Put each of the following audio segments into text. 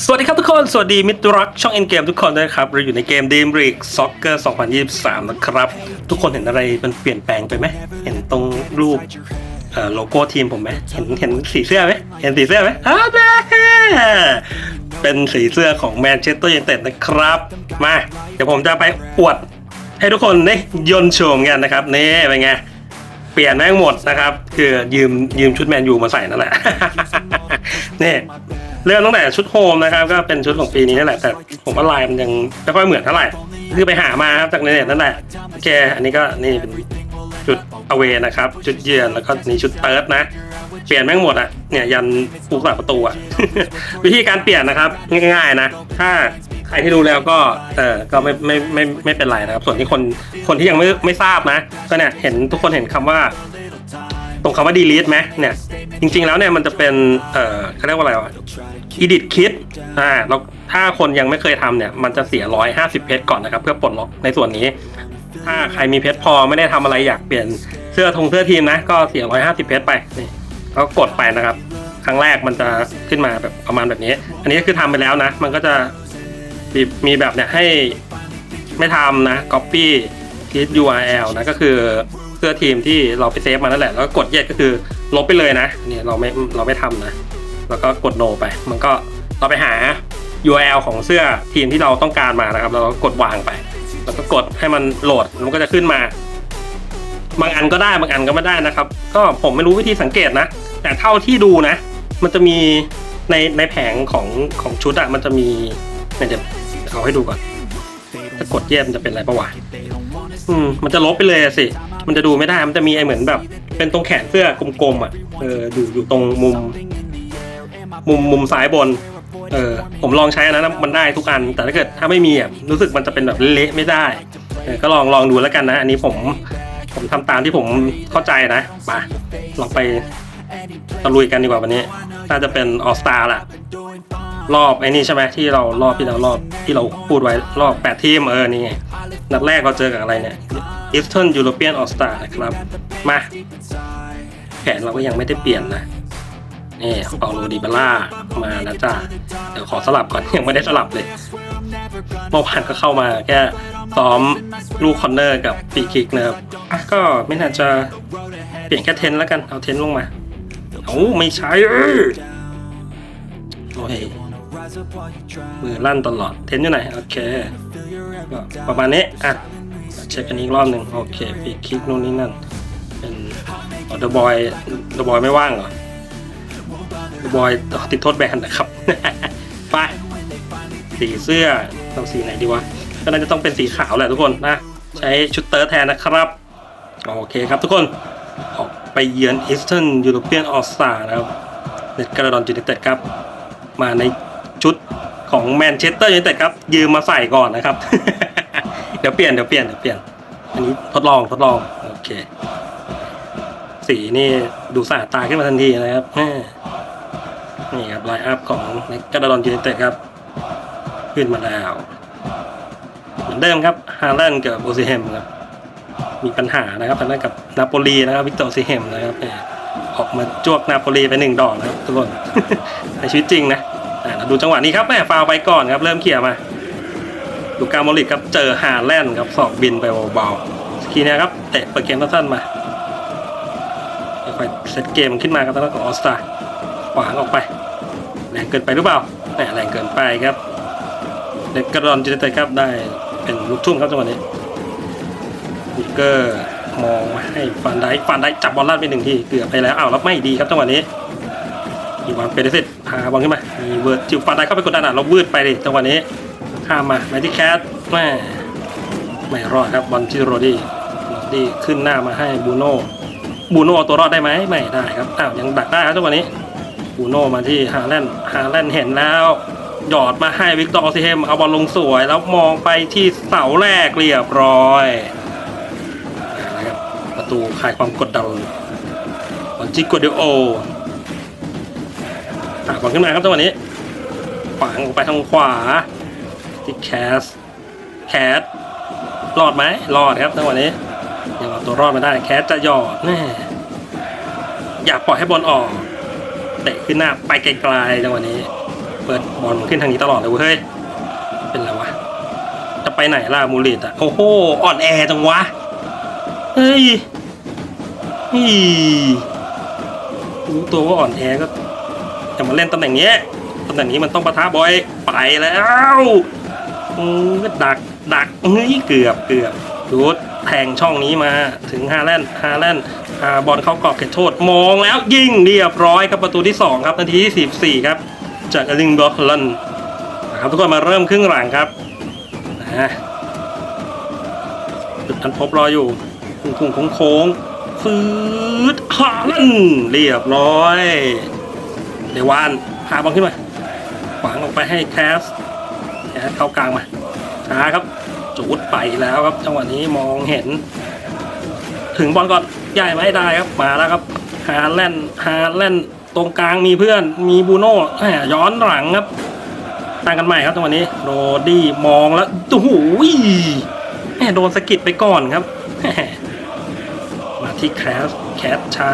สวัสดีครับทุกคน สวัสดีมิตรรักช่องเอ็นเกมทุกคนด้วยครับ เราอยู่ในเกม Dream League Soccer 2023 นะครับ ทุกคนเห็นอะไรมันเปลี่ยนแปลงไปไหม เห็นตรงรูปโลโก้ทีมผมไหมเห็นเห็นสีเสื้อไหมเห็นสีเสื้อไหมอ้าวแม่เป็นสีเสื้อของแมนเชสเตอร์ยูไนเต็ดนะครับ มา เดี๋ยวผมจะไปอวด ให้ทุกคนได้ยนต์โฉมกันนะครับนี่เป็นไงเปลี่ยนแม่งหมดนะครับ คือยืมยืมชุดแมนยูมาใส่นั่นแหละนี่ เริ่มตั้งแต่ชุดโฮมนะครับ ก็เป็นชุดของปีนี้นั่นแหละแต่ผมว่าลายมันยังไม่ค่อยเหมือนเท่าไหร่คือไปหามาครับจากในเน็ตนั่นแหละโอเค อันนี้ก็นี่เป็นจุดอเวนะครับ จุดเยือนแล้วก็นี่ชุดเติร์ดนะเปลี่ยนแม่งหมดอะเนี่ยยันปูสาประตูอะวิธีการเปลี่ยนนะครับ ง่ายๆนะ ถ้าใครที่รู้แล้วก็เออก็ไม่ไม่ไม่ไม่ไม่เป็นไรนะครับ ส่วนที่คนคนที่ยังไม่ไม่ทราบนะ ก็เนี่ยเห็นทุกคนเห็นคำว่า ตรงคำว่า delete ไหมเนี่ย จริงๆแล้วเนี่ยมันจะเป็น เอ่อเขาเรียกว่าอะไรวะ edit kit อ่าแล้วถ้าคนยังไม่เคยทำเนี่ย มันจะเสีย 150 เพชรก่อนนะครับ เพื่อปลดล็อกในส่วนนี้ ถ้าใครมีเพชรพอไม่ได้ทำอะไรอยากเปลี่ยนเสื้อทงเสื้อทีมนะ ก็เสีย 150 เพชรไปนี่แล้วก็กดไปนะครับ ครั้งแรกมันจะขึ้นมาแบบประมาณแบบนี้ อันนี้คือทำไปแล้วนะ มันก็จะมีมีแบบเนี่ยให้ไม่ทำนะ copy git URL นะก็คือ เสื้อทีมที่เราไปเซฟมานั่นแหละ แล้วก็กดแยกก็คือลบไปเลยนะ เนี่ยเราไม่เราไม่ทำนะ แล้วก็กด no ไป มันก็เราไปหา URL ของเสื้อทีมที่เราต้องการมานะครับ แล้วเราก็กดวางไป แล้วก็กดให้มันโหลด มันก็จะขึ้นมา บางอันก็ได้ บางอันก็ไม่ได้นะครับ ก็ผมไม่รู้วิธีสังเกตนะ แต่เท่าที่ดูนะ มันจะมีในในแผงของของชุดอะมันจะมีเดี๋ยวเอาให้ดูก่อน ถ้ากดแยกมันจะเป็นอะไรประวะ อืมมันจะลบไปเลยอะสิ มันจะดูไม่ได้ มันจะมีไอเหมือนแบบ เป็นตรงแขนเสื้อกลมๆอะ เออ อยู่อยู่ตรงมุม มุมมุมซ้ายบน เออ ผมลองใช้อันนั้นนะมันได้ทุกอัน แต่ถ้าเกิดถ้าไม่มีอะ รู้สึกมันจะเป็นแบบเละไม่ได้ เออ ก็ลองลองดูแล้วกันนะ อันนี้ผม ผมทำตามที่ผมเข้าใจนะมาลองไปตะลุยกันดีกว่าวันนี้ น่าจะเป็นออสตาแหละ รอบไอ้นี่ใช่ไหมที่เรารอบที่เรารอบที่เราพูดไว้รอบแปดทีมเออนี่ไงนัดแรกเราเจอกับอะไรเนี่ย Eastern European All Star นะครับ มาแผนเราก็ยังไม่ได้เปลี่ยนนะนี่เปาโลดิบาล่ามาแล้วจ้าเดี๋ยวขอสลับก่อนยังไม่ได้สลับเลยเมื่อวานก็เข้ามาแค่ซ้อมลูกคอนเนอร์กับฟีคิกนะครับอะก็ไม่น่าจะเปลี่ยนแค่เทนแล้วกันเอาเทนลงมาเอาไม่ใช่เออโอ้ย มือลั่นตลอด เทนอยู่ไหน โอเคก็ประมาณนี้ อะ เช็คอันนี้อีกรอบหนึ่งโอเคฟีคลิกนู่นนี่นั่น เป็นเดอะบอยเดอะบอยไม่ว่างเหรอเดอะบอยติดโทษแบนนะครับ ไป สีเสื้อต้องสีไหนดีวะ ก็น่าจะต้องเป็นสีขาวแหละทุกคนนะ ใช้ชุดเติร์แทนนะครับ โอเคครับทุกคนออกไปเยือน Eastern European All Star นะครับเน็ตกระดอนจูเนเต็ดครับ มาใน ชุดของแมนเชสเตอร์ยูไนเต็ดครับยืมมาใส่ก่อนนะครับ เดี๋ยวเปลี่ยนเดี๋ยวเปลี่ยนเดี๋ยวเปลี่ยน อันนี้ทดลองทดลองโอเค สีนี่ดูสะอาดตาขึ้นมาทันทีนะครับแม่นี่ครับไลน์อัพของนกระดอนยูไนเต็ดครับ ขึ้นมาแล้วเหมือนเดิมครับฮาแลนด์กับโอซิเฮมครับมีปัญหานะครับทางด้านกับนาโปลีนะครับวิกตอร์โอซิเฮมนะครับเนี่ยออกมาจวกนาโปลีไปหนึ่งดอกนะครับทุกคนในชีวิตจริงนะ เราดูจังหวะนี้ครับแม่ฟาวไปก่อนครับ เริ่มเขี่ยมาดูการโมลิกครับเจอฮาแลนด์ครับสอกบินไปเบาๆสกีนี่ยครับเตะเปิดเกมสั้นๆมาค่อยเซตเกมขึ้นมาครับทางด้นขอออสตาขวางออกไปแรงเกินไปหรือเปล่าแหมแรงเกินไปครับเด็กกระดอนจิตเตครับได้เป็นลูกทุ่งครับจังหวะนี้วิกเกอร์มองมาให้ฟันได้ฟันได้จับบอลลาดไปหนึ่งทีเกือบไปแล้วอ้าวแล้วไม่ดีครับจังหวะนี้ อีวานเปเดเซตพาบอลขึ้นมามีเวิร์ดจิวฟาได้เข้าไปกดดันอะเราวืดไปดิจังหวะนี้ข้ามมาไมที่แคทแม่ไม่รอดครับบอลที่โรดี้โรดี้ขึ้นหน้ามาให้บูโน่บูโน่เอาตัวรอดได้ไหมไม่ได้ครับอ้าวยังดักได้ครับจังหวะนี้บูโน่มาที่ฮาแลนด์ฮาแลนด์เห็นแล้วหยอดมาให้วิกตอร์ซิเฮมเอาบอลลงสวยแล้วมองไปที่เสาแรกเรียบร้อยนะครับประตูคลายความกดดันบอลจิโกเดโอ หาบอลขึ้นมาครับจังหวะนี้ขวางออกไปทางขวาที่แคสแคสรอดไหมรอดครับจังหวะนี้ยังเอาตัวรอดมาได้แคสจะหยอดแน่อยากปล่อยให้บอลออกเตะขึ้นหน้าไปไกลๆจังหวะนี้ เปิดบอลขึ้นทางนี้ตลอดเลยเว้ยเฮ้ยเป็นไรวะจะไปไหนล่ะมูริตอะโอ้โหอ่อนแอจังวะเฮ้ยเฮ้ยรู้ตัวว่าอ่อนแอก็ จะมาเล่นตำแหน่งเนี้ยตำแหน่งนี้มันต้องปะทะบอยไปแล้วอืมดักดักเฮ้ยเกือบเกือบดูดแทงช่องนี้มาถึงฮาแลนด์ฮาแลนด์อ่าบอลเข้ากรอบเขตโทษมองแล้วยิงเรียบร้อยครับประตูที่ 2 ครับนาทีที่14ครับ จากอลิงบล็อกลันครับทุกคนมาเริ่มครึ่งหลังครับนะจุดทันพบรออยู่คุ้งคุ้งโค้งฟืดฮาลันเรียบร้อย เดวานพาบอลขึ้นมาขวางออกไปให้แคสแคสเข้ากลางมาช้าครับจูดไปแล้วครับจังหวะนี้มองเห็น ถึงบอลก่อนใหญ่ไม่ได้ครับมาแล้วครับฮาแลนฮาแลนตรงกลางมีเพื่อนมีบูโน่แหย้อนหลังครับตั้งกันใหม่ครับจังหวะนี้โรดี้มองแล้วโอ้โหแหมโดนสะกิดไปก่อนครับมาที่แคสแคสช้า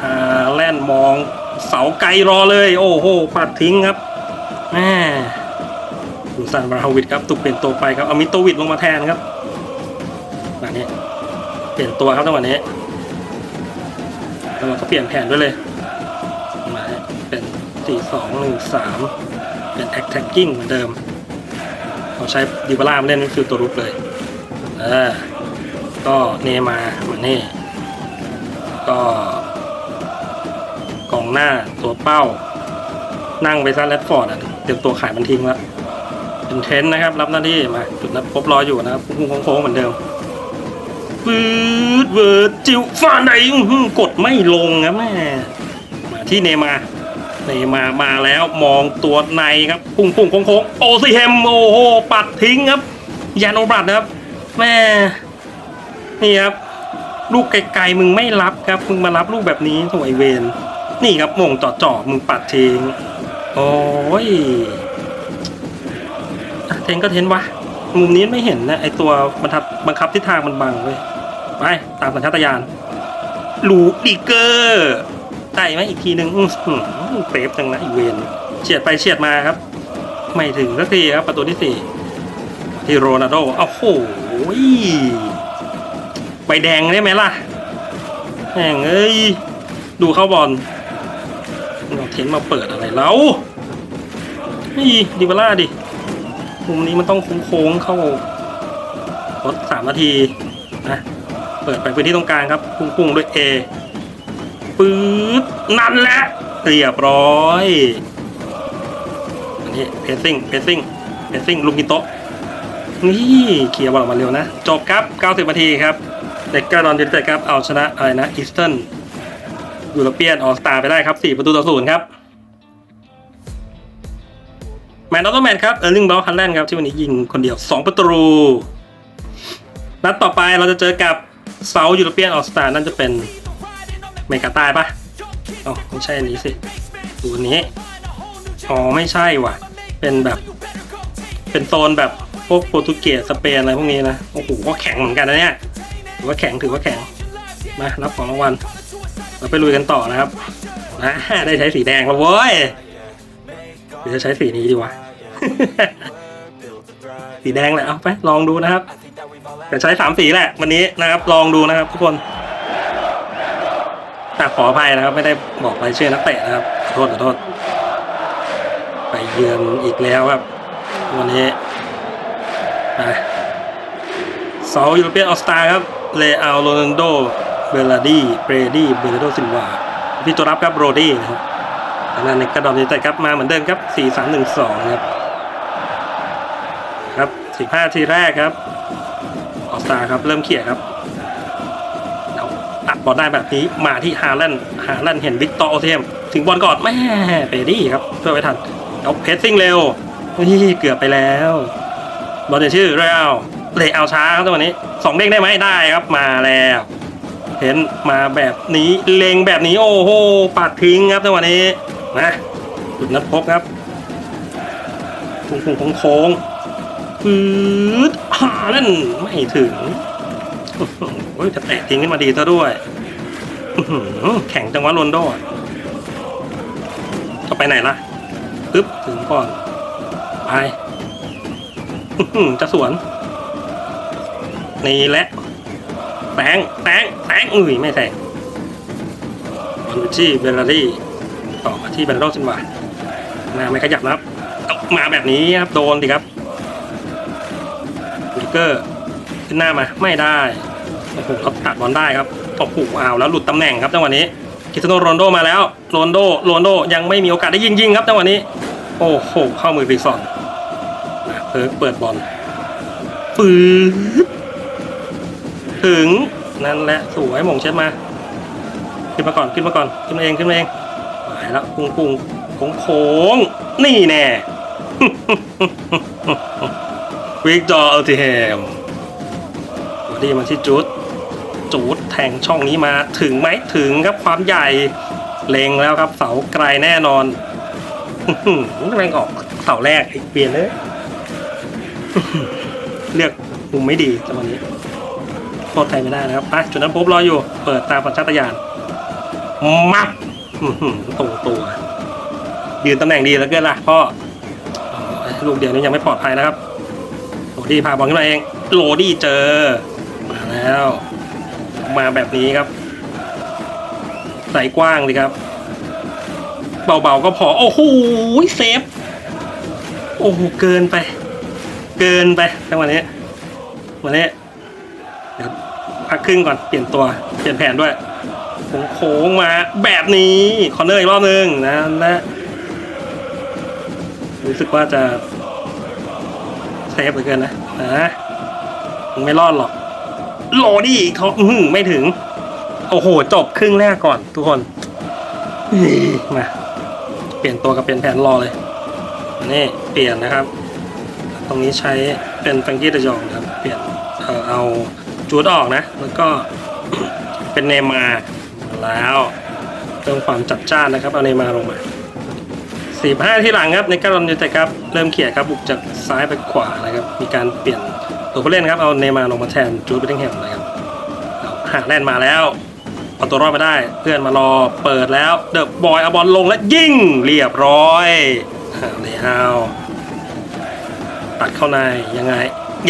ฮาแลนมอง เสาไกลรอเลย โอ้โหปัดทิ้งครับแหมดูซานบราวิดครับตุกเปลี่ยนตัวไปครับเอามิโตวิดลงมาแทนครับแบบนี้เปลี่ยนตัวครับจังหวะนี้แล้วเราก็เปลี่ยนแผนด้วยเลยมาเป็น4 2 1 3เป็น attacking เหมือนเดิมเราใช้ดิบาร่ามาเล่นฟิลตัวรุกเลยเออก็เนมาเหมือนนี่ก็ หน้าตัวเป้า นั่งไปซะแรดฟอร์ดอะเตรียมตัวขายมันทิ้งแล้วเป็นเทนต์นะครับ รับหน้าที่มาจุดนัดพบรออยู่นะครับพุ่งโค้งเหมือนเดิมฟืดเวิร์ดจิวฟานไดอื้อหือกดไม่ลงครับแม่มาที่เนมาเนมามาแล้วมองตัวในครับพุ่งพุ่งโค้งโค้งโอซิเฮมโอ้โหปัดทิ้งครับยานโอบรัดครับแม่นี่ครับลูกไกลๆมึงไม่รับครับ มึงมารับลูกแบบนี้โถไอเวน นี่ครับมงจ่อๆมึงปัดเทงโอ้ยเทนก็เทนวะมุมนี้ไม่เห็นนะไอตัวบรรทัดบังคับทิศทางมันบังเว้ยไปตามสัญชาตญาณลูดิเกอร์ได้ไหมอีกทีหนึ่งอื้อหือเปรฟจังนะอีเวนเฉียดไปเฉียดมาครับ ไม่ถึงสักทีครับประตูที่สี่ที่โรนัลโดโอ้โหใบแดงได้ไหมล่ะแม่งเอ้ยดูเข้าบอล เราเทนมาเปิดอะไรแล้วนี่ดิบาร่าดิมุมนี้มันต้องโค้งเข้ารถสามนาทีนะเปิดไปพื้นที่ตรงกลางครับพุ่งๆด้วย A ปื๊ดนั่นแหละเรียบร้อยอันนี้เพสซิ่งเพสซิ่งเพสซิ่งลูกกิโตะนี่เคลียร์บอลออกมาเร็วนะ จบครับ 90นาทีครับเด็กกาดอนดิเตครับเอาชนะอะไรนะอีสเทิร์น ยูโรเปียนออสตาไปได้ครับ 4 ประตูต่อศูนย์ครับ แมนดอตแมนครับ เออร์ลิงบอลคันแลนด์ครับ ที่วันนี้ยิงคนเดียว 2 ประตู นัดต่อไปเราจะเจอกับเซาท์ยูโรเปียนออสตานั่นจะเป็นเมกาใต้ปะอ๋อไม่ใช่อันนี้สิดูอันนี้ อ๋อ ไม่ใช่ว่ะ เป็นแบบ เป็นโซนแบบพวกโปรตุเกสสเปนอะไรพวกนี้นะ โอ้โหก็แข็งเหมือนกันนะเนี่ย ถือว่าแข็งถือว่าแข็ง มา รับของรางวัล ไปลุยกันต่อนะครับนะได้ใช้สีแดงแล้วเว้ยหรือจะใช้สีนี้ดีวะ สีแดงแหละเอาไปลองดูนะครับจะใช้สามสีแหละ วันนี้นะครับ ลองดูนะครับ ทุกคนแต่ขออภัยนะครับ ไม่ได้บอกรายชื่อนักเตะนะครับขอโทษขอโทษ ไปเยือนอีกแล้วครับ วันนี้ไปเซายูโรเปียนออสตาครับเลอาโรนันโด เบลลาดีเบรดี้เบลโดซินวาพี่ตัวรับครับโรดี้นะครับทางด้านในกระดอนนี้แต่ครับมาเหมือนเดิมครับ4 3 1 2ครับครับ15ทีแรกครับออสตาครับเริ่มเขี่ยครับตัดบอลได้แบบนี้มาที่ฮาแลนด์ฮาแลนด์เห็นวิกตอร์โอเทมถึงบอลก่อนแม่เปดี้ครับเพื่อไว้ทันเอาเพสซิ่งเร็วนี่เกือบไปแล้วบอลจะชื่อเรอัลเลเอาช้าครับจังหวะนี้สองเด้งได้ไหมได้ครับมาแล้ว เห็นมาแบบนี้เลงแบบนี้โอ้โหปัดทิ้งครับจังหวะนี้นะจุดนัดพบครับโค้งโค้งโค้งปืดหาเล่นไม่ถึงโอ้ยจะแตะทิ้งขึ้นมาดีซะด้วยอื้อหือแข่งจังหวะโรนโดอจะไปไหนล่ะปึ๊บถึงก่อนไปอื้อหือจะสวน นี่แหละ แตงแตงแตงอุ้ยไม่แตงบอลที่เบลลารี่ต่อมาที่เบนโรซินวาหน้าไม่ขยับนะครับ มาแบบนี้ครับโดนดิครับลิเกอร์ขึ้นหน้ามาไม่ได้โอ้โหเขาตัดบอลได้ครับโอ้โหเอาวแล้วหลุดตำแหน่งครับจังหวะนี้คริสโนโรนโดมาแล้วโรนโดโรนโดยังไม่มีโอกาสได้ยิงยิงครับจังหวะนี้ โอ้โหเข้ามือรีซอนเพิ่เปิดบอลฟืด ถึงนั่นแหละสวยหมงเช็ดมา ขึ้นมาก่อนขึ้นมาก่อนขึ้นมาเองขึ้นมาเองไปแล้วปุ้งปุ้งโค้งโค้งนี่แน่วิกตอร์อัลติเฮมดีมาที่จูดจูดแทงช่องนี้มาถึงไหมถึงครับความใหญ่เล็งแล้วครับเสาไกลแน่นอนแรงออกเสาแรกอีกเปลี่ยนเลยเลือกมุมไม่ดีจังหวะนี้ โทษใครไม่ได้นะครับไปจุดนั้นปุ๊บรออยู่ เปิดตามปัญชาตญาณมับตรงตัวยืนตำแหน่งดีแล้วเกินล่ะพ่อลูกเดียวนี้ยังไม่ปลอดภัยนะครับโรดี้พาบอลขึ้นมาเอง โรดี้เจอ มาแล้ว มาแบบนี้ครับใส่กว้างดีครับ เบาๆก็พอ โอ้โหเซฟ โอ้โหเกินไป เกินไปจังหวะนี้วันนี้ เดี๋ยวพักครึ่งก่อนเปลี่ยนตัวเปลี่ยนแผนด้วยโค้งมาแบบนี้คอนเนอร์อีกรอบนึงนะนะรู้สึกว่าจะเซฟเหลือเกินนะนะมึงไม่รอดหรอกโหลดิเขาอื้อไม่ถึง โอ้โห จบครึ่งแรกก่อนทุกคนมาเปลี่ยนตัวกับเปลี่ยนแผนรอเลยนี่เปลี่ยนนะครับ ตรงนี้ใช้เป็นแฟงกี้เดจองครับ เปลี่ยนเอ่อเอา จูดออกนะ แล้วก็เป็นเนมาแล้วเพิ่มความจัดจ้านนะครับ เอาเนมาลงมาสี่ห้าที่หลังครับในการอนยูไตครับเริ่มเขี่ยครับบุกจากซ้ายไปขวานะครับ มีการเปลี่ยนตัวผู้เล่นครับเอาเนมาลงมาแทนจูดเบตติงแฮมนะครับเอาหาแล่นมาแล้วเอาตัวรอดไปได้ เพื่อนมารอเปิดแล้วเดอะบอยเอาบอลลงและยิงเรียบร้อยเลยเอาตัดเข้าในยังไง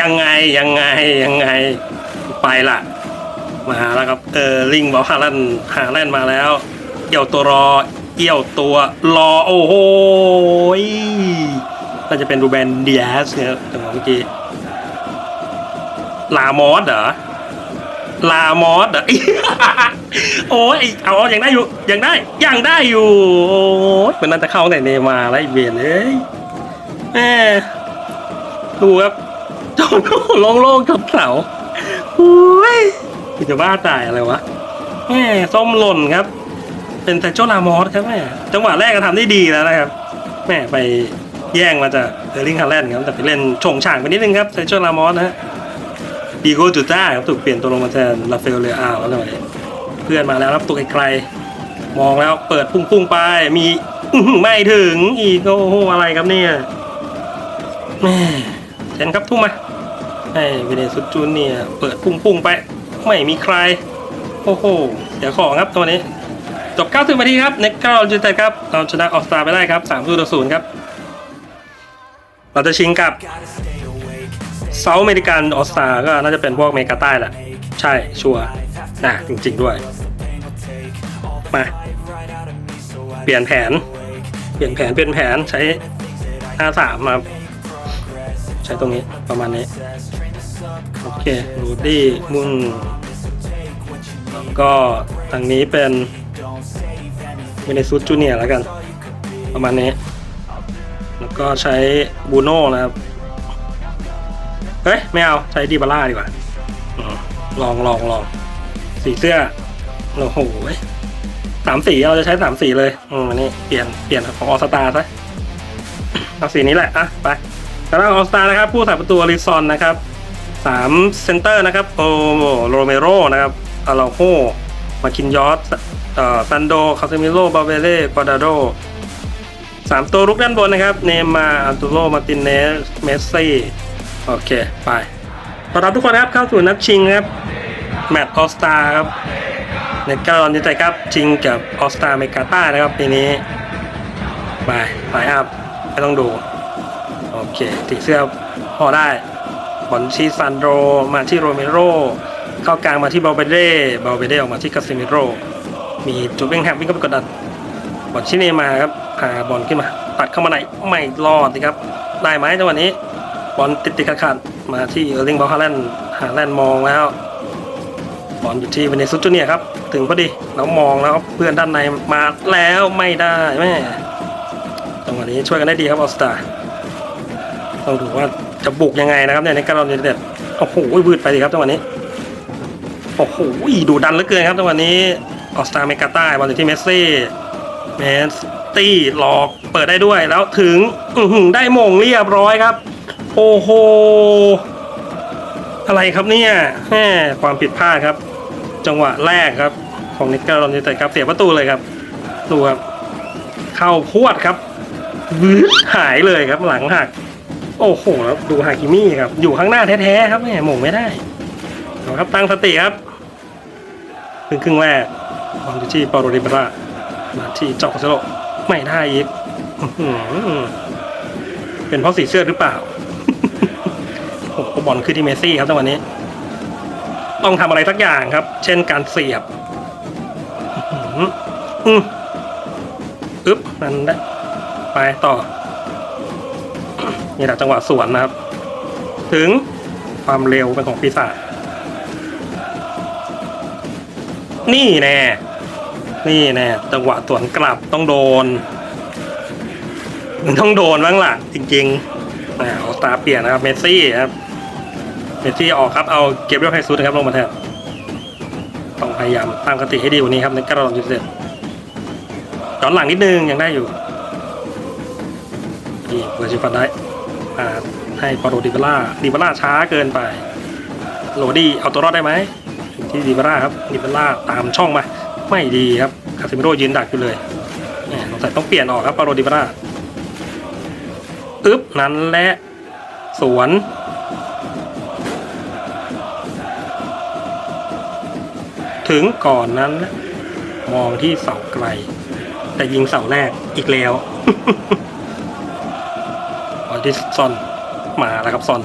ยังไงยังไงยังไง ไปละมาแล้วครับเออลิงบอกฮาลันฮาลันมาแล้ว เอี่ยวตัวรอ เอี่ยวตัวรอโอ้โหยน่าจะเป็นรูแบนเดียสเนี่ยจังหวะเมื่อกี้ลามอสเหรอลามอสเหรอโอ้ยเอาอยังได้อยู่ยังได้อยังได้อยู่โอ้ยมันน่าจะเข้าแต่เนมาร์แล้วเบียนเอ้ยแม่ดูครับโจนโล่งๆกับเสา อุ้ยกูจะบ้าตายอะไรวะแม่ส้มหล่นครับ เป็นแต่โจลามอสครับแม่จังหวะแรกก็ทำได้ดีแล้วนะครับแม่ไปแย่งมาจากเออร์ลิงฮาแลนด์ครับแต่ไปเล่นชงช่างไปนิดนึงครับเซโจลามอสนะฮะดีโกจูต้าครับถูกเปลี่ยนตัวลงมาแทนลาเฟลเลอาแล้วหน่ยเพื่อนมาแล้วครับตัวไกลๆมองแล้วเปิดพุ่งๆไปมีไม่ถึงอีกโอ้โหอะไรครับเนี่ยแม่เชนครับทุ่มมา ให้เวเนซุจูนเนี่ยเปิดพุ่งๆไป ไม่มีใคร โอ้โห เดี๋ยวของครับตัวนี้ จบ 90นาทีครับเน็กเก้าจูเต็ครับ เราชนะออสตาไปได้ครับ3ต่อ0ครับ เราจะชิงกับเซาท์อเมริกันออสตาก็น่าจะเป็นพวกเมกาใต้แหละ ใช่ชัวร์นะจริงๆด้วย มา เปลี่ยนแผน เปลี่ยนแผนเปลี่ยนแผนใช้53มาใช้ตรงนี้ประมาณนี้ โอเครูดี้มุนแล้วก็ทางนี้เป็นเวเนซุสจูเนียร์แล้วกัน ประมาณนี้ แล้วก็ใช้บูโน่นะครับ เฮ้ย ไม่เอา ใช้ดีบาร่าดีกว่าลองลองลองสีเสื้อโอ้โหสามสีเราจะใช้สามสีเลยอืมอันนี้เปลี่ยนเปลี่ยนของออสตาซะเอาสีนี้แหละอะไปกำลังออสตานะครับ ผู้สาประตูอลิซอนนะครับ สามเซนเตอร์นะครับโอโรเมโรนะครับอาราโฮมาคินยอสเอ่อซันโดคาเซมิโลบาเวเล่กวาดาโดสามตัวรุกด้านบนนะครับ เนมาอันตุโลมาตินเนสเมสซี่โอเค ไปต้อนรับทุกคนครับเข้าสู่นัดชิงครับ แมตช์ออสตาครับ ในการอนยูไตครับ ชิงกับออสตาเมกาต้านะครับปีนี้ ไปไปอัพไม่ต้องดู โอเคสีเสื้อพอได้ บอลที่ซันโดมาที่โรเมโรเข้ากลางมาที่บาเบเด้บาเบเด้ออกมาที่คาซิเมโรมีจูเบงแฮมวิ่งเข้าไปกดดันบอลชิเนมาครับพาบอลขึ้นมา ตัดเข้ามาไหนไม่รอดสิครับ ได้ไหมจังหวะนี้ บอลติดติดขัดมาที่เออร์ลิงบอลฮาแลนด์ฮาแลนด์มองแล้ว บอลอยู่ที่เวเนซุสจูเนียครับ ถึงพอดีแล้วมองแล้วเพื่อนด้านในมาแล้วไม่ได้แม่จังหวะนี้ช่วยกันได้ดีครับออสตาต้องดูว่า จะบุกยังไงนะครับเนี่ยในการอนยูไนเต็ดโอ้โหวืดไปดีครับจังหวะนี้โอ้โหดูดันเหลือเกินครับจังหวะนี้ออสตาเมกาใต้บอลอยู่ที่เมสซี่เมสตี้หลอกเปิดได้ด้วยแล้วถึงอืได้มงเรียบร้อยครับ โอ้โหอะไรครับเนี่ยแหมความผิดพลาดครับ จังหวะแรกครับ ของนิกเกิลยูไนเต็ดครับเสียประตูเลยครับดูครับเข้าพวดครับหายเลยครับหลังหัก โอ้โหแล้วดูฮากิมี่ครับ อยู่ข้างหน้าแท้ๆครับแหมหม่งไม่ได้ครับตั้งสติครับครึ่งครึ่งแรกบอลที่ปาโรดิบรามาที่จอกเซโลไม่ได้อีกเป็นเพราะสีเสื้อหรือเปล่าโอ้โหบอลขึ้นที่เมสซี่ครับจังหวะนี้ ต้องทำอะไรสักอย่างครับ เช่นการเสียบอื้อหืออืมอึ๊บนั่นได้ไปต่อ นี่แหละจังหวะสวนนะครับ ถึงความเร็วเป็นของปีศาจนี่แน่ นี่แน่ จังหวะสวนกลับต้องโดน มันต้องโดนบ้างล่ะ จริงๆนะเอาตาเปลี่ยนนะครับ เมสซี่ครับ เมสซี่ออกครับ เอาเก็บเรียลไฮซูนะครับ ลงมาแทนต้องพยายามตั้งสติให้ดีกว่านี้ครับ ในกระดอนจุดเด็ดย้อนหลังนิดนึงยังได้อยู่นี่เวอร์ชิฟันได้ ให้ปาโรดิบาร่าดิบาร่าช้าเกินไปโรดี้เอาตัวรอดได้ไหมที่ดิบาร่าครับดิบาร่าตามช่องมา ไม่ดีครับคาซิมิโร่ยืนดักอยู่เลยสงสัยต้องเปลี่ยนออกครับปาโรดิบาร่าอึ๊บนั้นและสวนถึงก่อนนั้นนะมองที่เสาไกล แต่ยิงเสาแรกอีกแล้ว ออดิสซอนมาแล้วครับซอน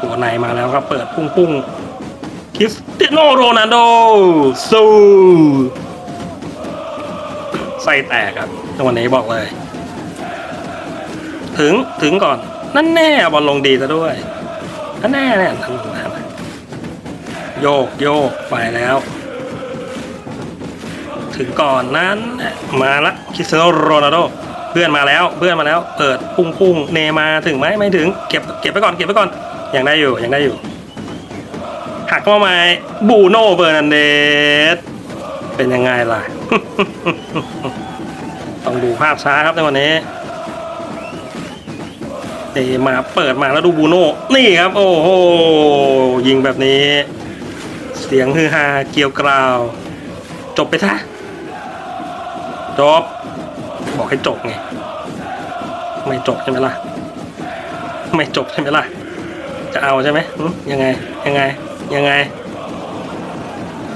หัวในมาแล้วครับเปิดพุ่งพุ่งคริสเตียโนโรนัลโดสู้ไส้แตกครับจังหวะนี้บอกเลย ถึงถึงก่อน นั่นแน่บอลลงดีซะด้วยนั่นแน่แน่ทำทำโยกโยกไปแล้ว ถึงก่อนนั้นมาละคริสเตียโนโรนัลโด เพื่อนมาแล้วเพื่อนมาแล้ว เปิดพุ่งพุ่งเนมาถึงไหมไม่ถึงเก็บเก็บไปก่อนเก็บไปก่อนยังได้อยู่ยังได้อยู่หักเข้ามาบูโน่เบอร์นันเดสเป็นยังไงล่ะ ต้องดูภาพช้าครับในวันนี้เนมาเปิดมาแล้วดูบูโน่นี่ครับ โอ้โหยิงแบบนี้ เสียงฮือฮาเกียวกราว จบไปซะจบ บอกให้จบไง ไม่จบใช่ไหมล่ะ ไม่จบใช่ไหมล่ะ จะเอาใช่ไหมยังไง ยังไง ยังไง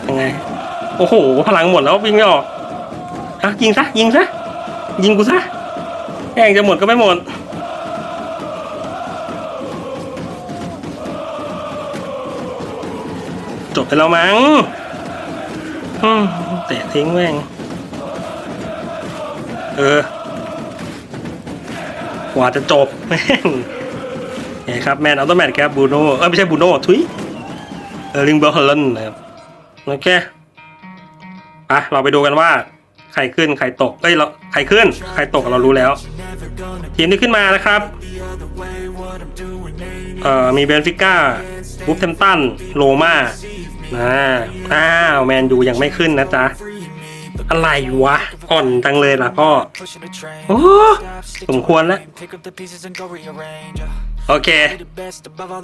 ยังไง โอ้โห พลังหมดแล้ววิ่งไม่ออกอะยิงซะ ยิงซะ ยิงกูซะแองจะหมดก็ไม่หมดจบไปแล้วมั้งเตะทิ้งแม่ง เออ กว่าจะจบแม่งนี่ครับแมนอัลตอร์แมนครับบูโน่เออไม่ใช่บูโน่ทุยเออริงเบอร์ฮอลแลนนะครับโอเคอะเราไปดูกันว่าใครขึ้นใครตกเอ้ยเราใครขึ้น ใครตกเรารู้แล้ว ทีมที่ขึ้นมานะครับเอ่อมีเบนฟิก้าบูฟเทมตันโรมาอ่าอ้าวแมนยูยังไม่ขึ้นนะจ๊ะ อะไรวะ อ่อนจังเลยล่ะพ่อ โอ้สมควรแล้ว โอเค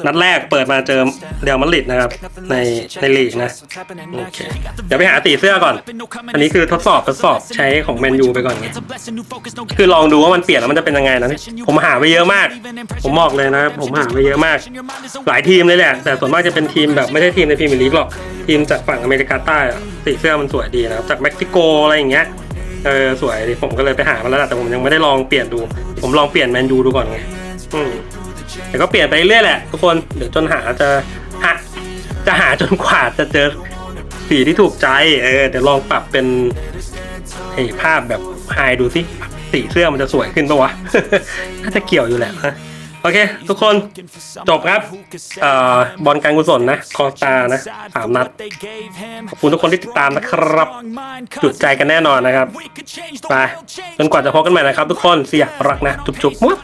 นัดแรกเปิดมาเจอเดลมาริดนะครับ ในในลีกนะ โอเค เดี๋ยวไปหาตีเสื้อก่อน อันนี้คือทดสอบทดสอบใช้ของแมนยูไปก่อนไงคือลองดูว่ามันเปลี่ยนแล้วมันจะเป็นยังไงนะ ผมหาไปเยอะมาก ผมบอกเลยนะผมหาไปเยอะมาก หลายทีมเลยแหละ แต่ส่วนมากจะเป็นทีมแบบไม่ใช่ทีมในพรีเมียร์ลีกหรอก ทีมจากฝั่งอเมริกาใต้สีเสื้อมันสวยดีนะครับ จากเม็กซิโกอะไรอย่างเงี้ย เออสวยดิผมก็เลยไปหามาแล้วแหละแต่ผมยังไม่ได้ลองเปลี่ยนดู ผมลองเปลี่ยนแมนยูดูก่อนไง อืม แต่ก็เปลี่ยนไปเรื่อยแหละทุกคนเดี๋ยวจนหาจะหาจะหาจนกว่าจะเจอสีที่ถูกใจเออเดี๋ยวลองปรับเป็นไอ้ภาพแบบไฮดูสิสีเสื้อมันจะสวยขึ้นปะวะ น่าจะเกี่ยวอยู่แหละนะโอเค ทุกคนจบครับเอ่อบอลการกุศลนะ คอสตานะสามนัด ขอบคุณทุกคนที่ติดตามนะครับ จุดใจกันแน่นอนนะครับ ไปจนกว่าจะพบกันใหม่นะครับทุกคนเสียรักนะ จุ๊บๆมุ๊บ